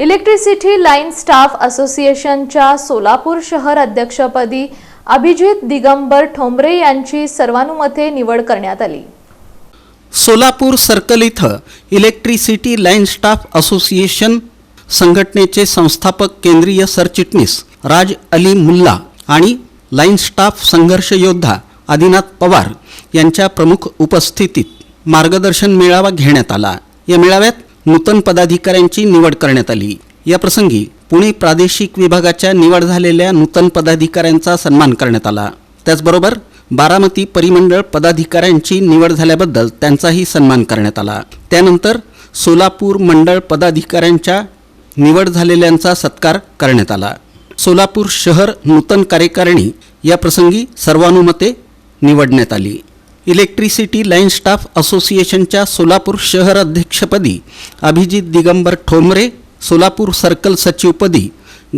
Electricity line staff असोसिएशनच्या सोलापूर शहर अध्यक्षपदी अभिजित दिगंबर ठोंबरे यांची सर्वानुमते निवड करण्यात आली. सोलापूर सर्कल इथं इलेक्ट्रिसिटी लाईन स्टाफ असोसिएशन संघटनेचे संस्थापक केंद्रीय सरचिटणीस राज अली मुल्ला आणि लाईन स्टाफ संघर्ष योद्धा आदिनाथ पवार यांच्या प्रमुख उपस्थितीत मार्गदर्शन मेळावा घेण्यात आला. या मेळाव्यात नूतन पदाधिकाऱ्यांची निवड करण्यात आली. या प्रसंगी पुणे प्रादेशिक विभागाच्या निवड झालेल्या नूतन पदाधिकाऱ्यांचा सन्मान करण्यात आला. त्याचबरोबर बारामती परिमंडळ पदाधिकाऱ्यांची निवड झाल्याबद्दल त्यांचाही सन्मान करण्यात आला. त्यानंतर सोलापूर मंडळ पदाधिकाऱ्यांच्या निवड झालेल्यांचा सत्कार करण्यात आला. सोलापूर शहर नूतन कार्यकारिणी या प्रसंगी सर्वानुमते निवडण्यात आली. इलेक्ट्रिसिटी लाईन स्टाफ असोसिएशनच्या सोलापूर शहर अध्यक्षपदी अभिजित दिगंबर ठोंबरे सोलापूर सर्कल सचिवपदी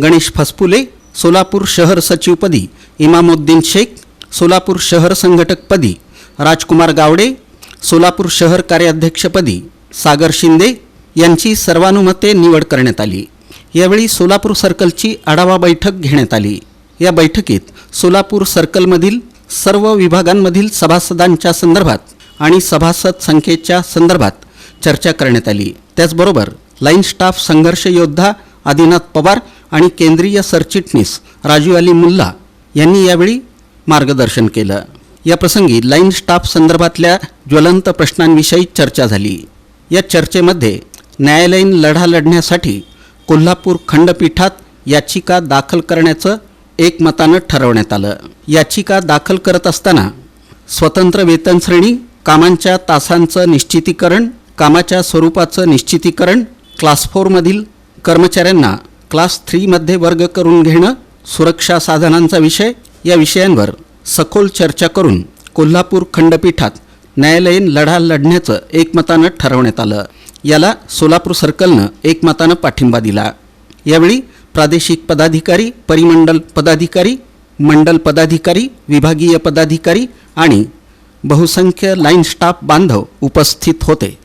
गणेश फसफुले सोलापूर शहर सचिवपदी इमामुद्दीन शेख सोलापूर शहर संघटकपदी राजकुमार गावडे सोलापूर शहर कार्याध्यक्षपदी सागर शिंदे यांची सर्वानुमते निवड करण्यात आली. यावेळी सोलापूर सर्कलची आढावा बैठक घेण्यात आली. या बैठकीत सोलापूर सर्कलमधील सर्व विभागांमधील सभासदांच्या संदर्भात आणि सभासद संख्येच्या संदर्भात चर्चा करण्यात आली. त्याचबरोबर लाईन स्टाफ संघर्ष योद्धा आदिनाथ पवार आणि केंद्रीय सरचिटणीस राजू अली मुल्ला यांनी यावेळी मार्गदर्शन केलं. या प्रसंगी लाईन स्टाफ संदर्भातल्या ज्वलंत प्रश्नांविषयी चर्चा झाली. या चर्चेमध्ये न्यायालयीन लढा लढण्यासाठी कोल्हापूर खंडपीठात याचिका दाखल करण्याचं एकमतानं ठरवण्यात आलं. याचिका दाखल करत असताना स्वतंत्र वेतन श्रेणी कामांच्या तासांचं निश्चितीकरण कामाच्या स्वरूपाचं निश्चितीकरण क्लास फोरमधील कर्मचाऱ्यांना क्लास थ्रीमध्ये वर्ग करून घेणं सुरक्षा साधनांचा विषय या विषयांवर सखोल चर्चा करून कोल्हापूर खंडपीठात न्यायालयीन लढा लढण्याचं एकमतानं ठरवण्यात आलं. याला सोलापूर सर्कलनं एकमतानं पाठिंबा दिला. यावेळी प्रादेशिक पदाधिकारी परिमंडल पदाधिकारी मंडल पदाधिकारी विभागीय पदाधिकारी आणि बहुसंख्य लाईन स्टाफ बांधव उपस्थित होते.